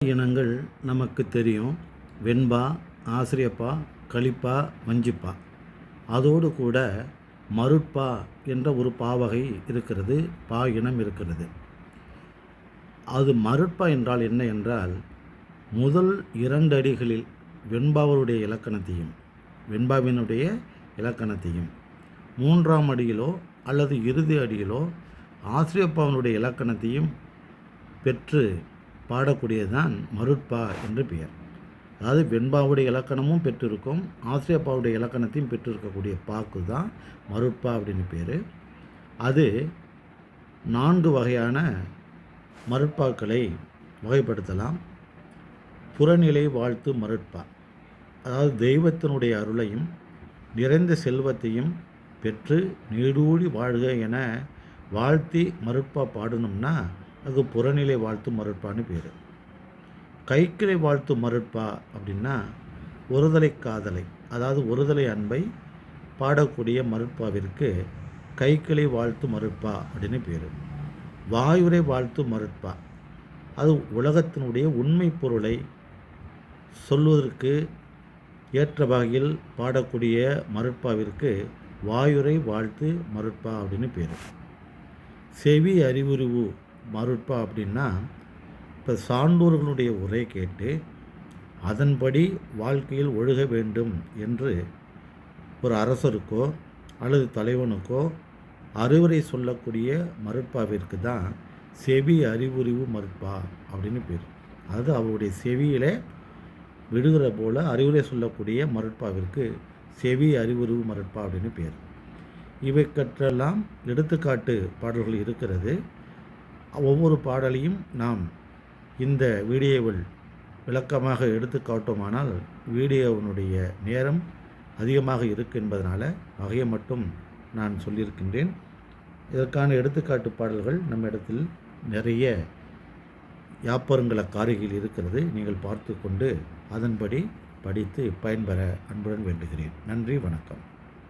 இனங்கள் நமக்கு தெரியும். வெண்பா ஆசிரியப்பா களிப்பா வஞ்சிப்பா. அதோடு கூட மருட்பா என்ற ஒரு பாவகை இருக்கிறது பா இனம் இருக்கிறது. அது மருட்பா என்றால் என்ன என்றால் முதல் இரண்டு அடிகளில் வெண்பாவருடைய இலக்கணத்தையும் வெண்பாவினுடைய இலக்கணத்தையும் மூன்றாம் அடியிலோ அல்லது இறுதி அடியிலோ ஆசிரியப்பாவினுடைய இலக்கணத்தையும் பெற்று பாடக்கூடியதுதான் மருட்பா என்று பெயர். அதாவது வெண்பாவுடைய இலக்கணமும் பெற்றிருக்கும் ஆசிரியப்பாவுடைய இலக்கணத்தையும் பெற்றிருக்கக்கூடிய பாக்கு தான் மருட்பா அப்படின்னு பேர். அது நான்கு வகையான மருட்பாக்களை வகைப்படுத்தலாம். புறநிலை வாழ்த்து மருட்பா. அதாவது தெய்வத்தினுடைய அருளையும் நிறைந்த செல்வத்தையும் பெற்று நீடூழி வாழ்க என வாழ்த்தி மருட்பா பாடணும்னா அது புறநிலை வாழ்த்து மறுப்பான்னு பேர். கைக்கிளை வாழ்த்து மருட்பா அப்படின்னா ஒருதலை காதலை அதாவது ஒருதலை அன்பை பாடக்கூடிய மருட்பாவிற்கு கைக்கிளை வாழ்த்து மறுப்பா அப்படின்னு பேர். வாயுரை வாழ்த்து மருட்பா. அது உலகத்தினுடைய உண்மை பொருளை சொல்வதற்கு ஏற்ற வகையில் பாடக்கூடிய மருட்பாவிற்கு வாயுரை வாழ்த்து மருட்பா அப்படின்னு பேர். செவி அறிவுரிவு மருட்பா அப்படின்னா இப்போ சான்றோர்களுடைய உரை கேட்டு அதன்படி வாழ்க்கையில் ஒழுக வேண்டும் என்று ஒரு அரசருக்கோ அல்லது தலைவனுக்கோ அறிவுரை சொல்லக்கூடிய மறுப்பாவிற்கு தான் செவி அறிவுரிவு மறுப்பா அப்படின்னு பேர். அது அவருடைய செவியில் விடுகிற போல் அறிவுரை சொல்லக்கூடிய மறுப்பாவிற்கு செவி அறிவுரிவு மறுப்பா அப்படின்னு பேர். இவை கற்றெல்லாம் எடுத்துக்காட்டு பாடல்கள் இருக்கிறது. ஒவ்வொரு பாடலையும் நாம் இந்த வீடியோவில் விளக்கமாக எடுத்து காட்டோமானால் வீடியோவினுடைய நேரம் அதிகமாக இருக்கு என்பதனால் வகையை மட்டும் நான் சொல்லியிருக்கின்றேன். இதற்கான எடுத்துக்காட்டு பாடல்கள் நம்ம இடத்தில் நிறைய யாப்பருங்கள காரிகையில் இருக்கிறது. நீங்கள் பார்த்து கொண்டு அதன்படி படித்து பயன்பெற அன்புடன் வேண்டுகிறேன். நன்றி வணக்கம்.